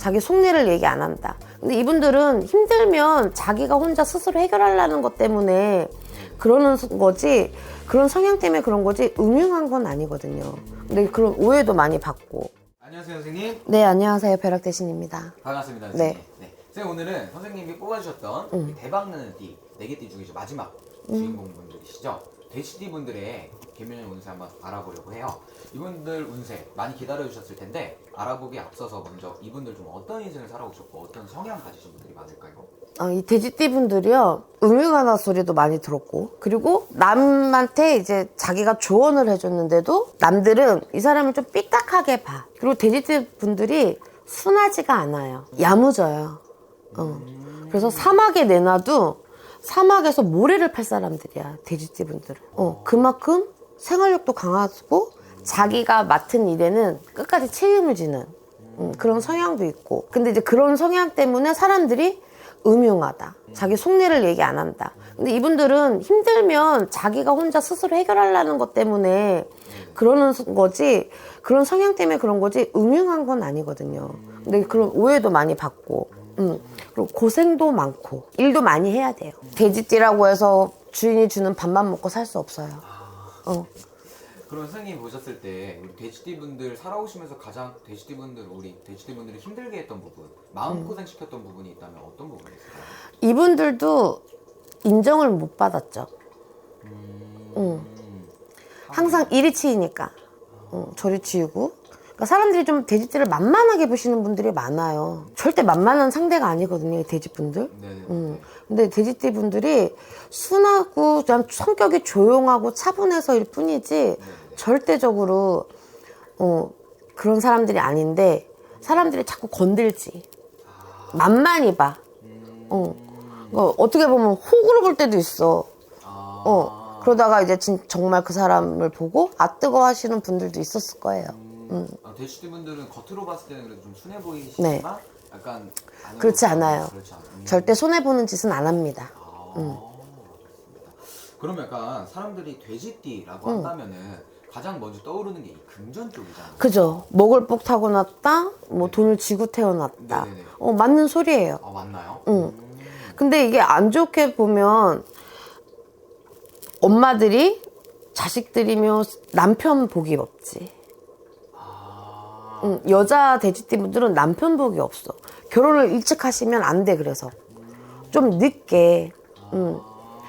자기 속내를 얘기 안 한다. 근데 이분들은 힘들면 자기가 혼자 스스로 해결하려는 것 때문에 그러는 거지 그런 성향 때문에 그런 거지 음흉한 건 아니거든요. 근데 그런 오해도 많이 받고. 안녕하세요 선생님 네 안녕하세요 벼락 대신입니다. 반갑습니다 네. 선생님 네. 선생님 오늘은 선생님이 뽑아주셨던 음. 이 대박나는 띠 4개 띠 중에서 마지막 주인공분들이시죠 돼지띠 분들의 개묘년 운세 한번 알아보려고 해요. 이분들 운세 많이 기다려주셨을 텐데 알아보기 앞서서 먼저 이분들 좀 어떤 인생을 살아오셨고 어떤 성향 가지신 분들이 많을까요? 어, 이 돼지띠 분들이요. 음흉하다 소리도 많이 들었고 그리고 남한테 이제 자기가 조언을 해줬는데도 남들은 이 사람을 좀 삐딱하게 봐. 그리고 돼지띠 분들이 순하지가 않아요. 야무져요. 어. 그래서 사막에 내놔도 사막에서 모래를 팔 사람들이야 돼지띠 분들은. 어, 그만큼 생활력도 강하고 자기가 맡은 일에는 끝까지 책임을 지는 음, 그런 성향도 있고. 근데 이제 그런 성향 때문에 사람들이 음흉하다. 자기 속내를 얘기 안 한다. 근데 이분들은 힘들면 자기가 혼자 스스로 해결하려는 것 때문에 그러는 거지. 그런 성향 때문에 그런 거지. 음흉한 건 아니거든요. 근데 그런 오해도 많이 받고. 음, 그리고 고생도 많고. 일도 많이 해야 돼요. 돼지띠라고 해서 주인이 주는 밥만 먹고 살 수 없어요 어. 그럼 선생님 보셨을 때 우리 돼지띠 분들 살아오시면서 가장 돼지띠 분들 우리 돼지띠 분들이 힘들게 했던 부분 마음 고생 시켰던 부분이 있다면 어떤 부분이 있을까요? 이분들도 인정을 못 받았죠 응. 항상 이리 치이니까 응, 저리 치이고 그러니까 사람들이 좀 돼지띠를 만만하게 보시는 분들이 많아요 절대 만만한 상대가 아니거든요 이 돼지분들 네네 음. 근데 돼지띠 분들이 순하고 그냥 성격이 조용하고 차분해서일 뿐이지 절대적으로 어, 그런 사람들이 아닌데 사람들이 자꾸 건들지 만만히 봐. 어. 어, 어떻게 보면 호구로 볼 때도 있어. 아, 어. 그러다가 이제 진, 정말 그 사람을 보고 아 뜨거 하시는 분들도 있었을 거예요. 음, 아, 돼지띠 분들은 겉으로 봤을 때는 그래도 좀 순해 보이시지만 네. 약간 안으로 그렇지 않아요. 그렇지 않아요. 음. 절대 손해 보는 짓은 안 합니다. 아, 그렇습니다. 그럼 약간 사람들이 돼지띠라고 한다면은 가장 먼저 떠오르는 게 이 금전 쪽이잖아요. 그죠? 먹을 복 타고 났다, 뭐 돈을 쥐고 태어났다. 네네네. 어 맞는 소리예요. 아 맞나요? 응. 근데 이게 안 좋게 보면 엄마들이 자식들이며 남편 복이 없지. 아, 응, 여자 돼지띠 분들은 남편 복이 없어. 결혼을 일찍 하시면 안 돼, 그래서. 좀 늦게, 응,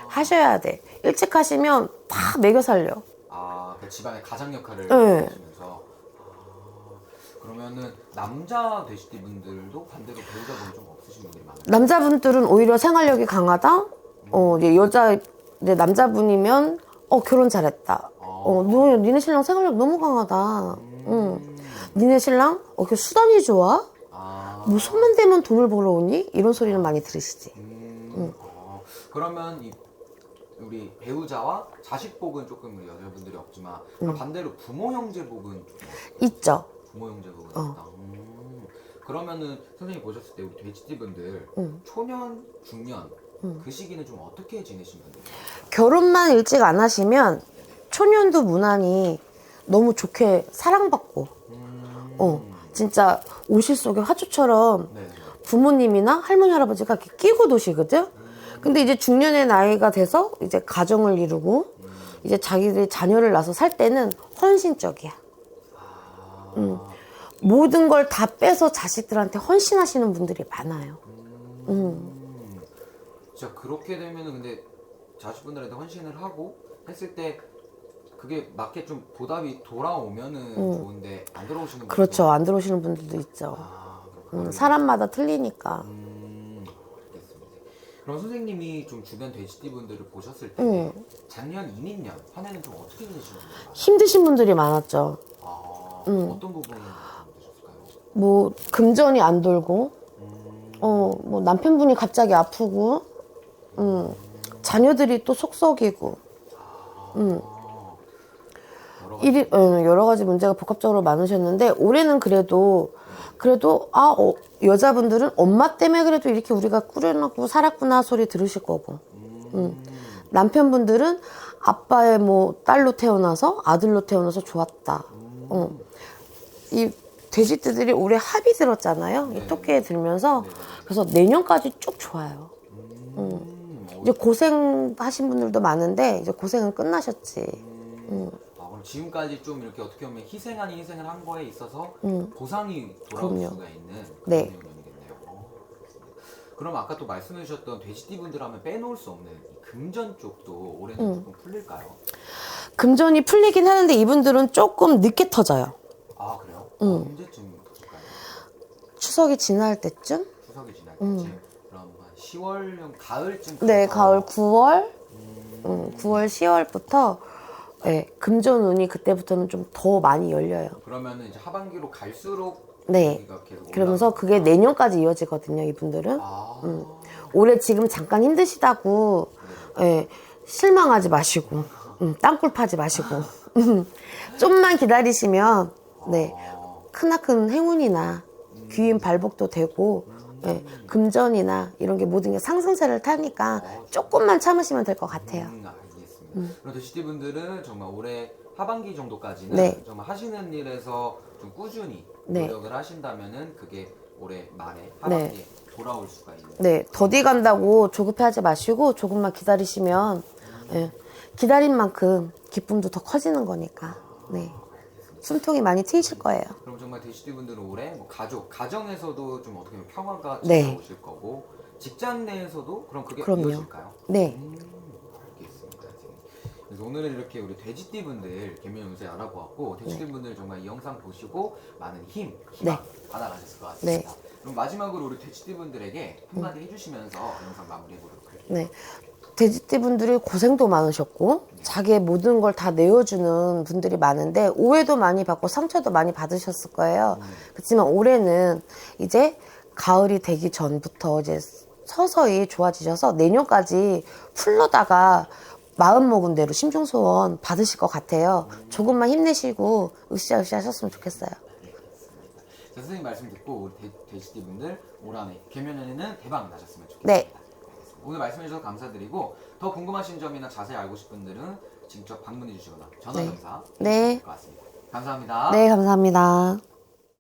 하셔야 돼. 일찍 하시면 다 매겨 살려. 아, 그 집안의 가장 역할을 네. 하시면서 아, 그러면은 남자 돼지띠 분들도 반대로 배우자분이 좀 없으신 분들이 많아요. 남자분들은 오히려 생활력이 강하다? 어, 이제 여자, 이제 남자분이면, 어, 결혼 잘했다. 어, 너, 니네 신랑 생활력 너무 강하다. 응. 니네 신랑? 어, 그 수단이 좋아? 아, 뭐 손만 대면 돈을 벌어 오니? 이런 소리는 많이 들으시지. 음, 어, 그러면 이 우리 배우자와 자식 복은 조금 우리 여자분들이 없지만 그럼 반대로 부모 형제 복은 좀 있죠. 부모 형제 복은 있다. 음, 그러면은 선생님 보셨을 때 우리 돼지띠 분들 초년, 중년 그 시기는 좀 어떻게 지내신 분들이에요? 결혼만 일찍 안 하시면 초년도 무난히 너무 좋게 사랑받고, 음, 어, 진짜 오실 속에 화초처럼 네. 부모님이나 할머니, 할아버지가 이렇게 끼고 도시거든? 근데 이제 중년의 나이가 돼서 이제 가정을 이루고, 이제 자기들이 자녀를 낳아서 살 때는 헌신적이야. 음. 모든 걸 다 빼서 자식들한테 헌신하시는 분들이 많아요. 음, 진짜 그렇게 되면은 근데 자식분들한테 헌신을 하고 했을 때 그게 맞게 좀 보답이 돌아오면은 좋은데 안 들어오시는 분들도 그렇죠. 안 들어오시는 분들도 있죠. 아. 음, 사람마다 틀리니까. 음, 알겠습니다. 그럼 선생님이 좀 주변 돼지띠 분들을 보셨을 때 음. 작년 이민년 한 해는 좀 어떻게 지내시는 거예요? 힘드신 분들이 많았죠. 아, 음. 어떤 부분이 힘드셨을까요? 뭐 금전이 안 돌고, 어, 뭐 남편분이 갑자기 아프고, 음, 자녀들이 또 속썩이고, 음. 아, 여러 가지 일이 어, 여러 가지 문제가 복합적으로 많으셨는데 올해는 그래도 그래도 아 어, 여자분들은 엄마 때문에 그래도 이렇게 우리가 꾸려놓고 살았구나 소리 들으실 거고, 음. 남편분들은 아빠의 뭐 딸로 태어나서 아들로 태어나서 좋았다. 어. 이 돼지띠들이 올해 합이 들었잖아요. 이 네. 토끼에 들면서 네네. 그래서 내년까지 쭉 좋아요. 음, 어, 이제 고생하신 분들도 많은데 이제 고생은 끝나셨지. 음. 아, 그럼 지금까지 좀 이렇게 어떻게 보면 희생 아닌 희생을 한 거에 있어서 음. 보상이 돌아올 그럼요. 수가 있는 네. 그런 내용이겠네요. 어, 알겠습니다. 그럼 아까 또 말씀해 주셨던 돼지띠 분들 하면 빼놓을 수 없는 이 금전 쪽도 올해는 음. 조금 풀릴까요? 금전이 풀리긴 하는데 이분들은 조금 늦게 터져요. 아 그래요? 음. 어, 언제쯤 터질까요? 추석이 지날 때쯤? 추석이 지날 때쯤 그럼 한 10월 가을쯤 음. 네, 가서- 가을 9월, 음, 음, 9월, 10월부터 네, 금전 운이 그때부터는 좀 더 많이 열려요. 그러면은 이제 하반기로 갈수록 네. 여기가 계속 그러면서. 그게 내년까지 이어지거든요, 이분들은. 아, 올해 지금 잠깐 힘드시다고 예, 실망하지 마시고 음, 땅굴 파지 마시고 음, 좀만 기다리시면 네 아, 크나큰 행운이나 귀인 발복도 되고 예, 금전이나 이런 게 모든 게 상승세를 타니까 조금만 참으시면 될 것 같아요. 음, 알겠습니다. 그럼 돼지띠 분들은 정말 올해 하반기 정도까지는 네. 정말 하시는 일에서 좀 꾸준히 네. 노력을 하신다면은 그게 올해 말에 하반기에 돌아올 수가 있는. 네, 더디 간다고 조급해하지 마시고 조금만 기다리시면 예, 기다린 만큼 기쁨도 더 커지는 거니까 네 숨통이 많이 트이실 거예요. 그럼 정말 돼지띠 분들은 올해 뭐 가족, 가정에서도 좀 어떻게 보면 평화가 네. 찾아오실 거고 직장 내에서도 그럼 그게 그럼요. 이어질까요? 네. 음. 그래서 오늘은 이렇게 우리 돼지띠 분들 개면 운세 알아보았고 돼지띠 분들 정말 이 영상 보시고 많은 힘, 희망 받아가셨을 것 같습니다. 네. 그럼 마지막으로 우리 돼지띠 분들에게 한마디 해주시면서 영상 마무리해보도록 할게요. 네. 돼지띠 분들이 고생도 많으셨고 자기의 모든 걸 다 내어주는 분들이 많은데 오해도 많이 받고 상처도 많이 받으셨을 거예요. 그렇지만 올해는 이제 가을이 되기 전부터 이제 서서히 좋아지셔서 내년까지 풀러다가 마음 먹은 대로 심중 소원 받으실 것 같아요. 조금만 힘내시고 으쌰으쌰 하셨으면 좋겠어요. 자, 선생님 말씀 듣고 우리 돼, 돼지띠 분들 올 한해 개면연에는 대박 나셨으면 좋겠습니다. 네. 알겠습니다. 오늘 말씀해주셔서 감사드리고 더 궁금하신 점이나 자세히 알고 싶은 분들은 직접 방문해 주시거나 전화 네. 검사 네. 될 것 같습니다. 감사합니다. 네, 감사합니다.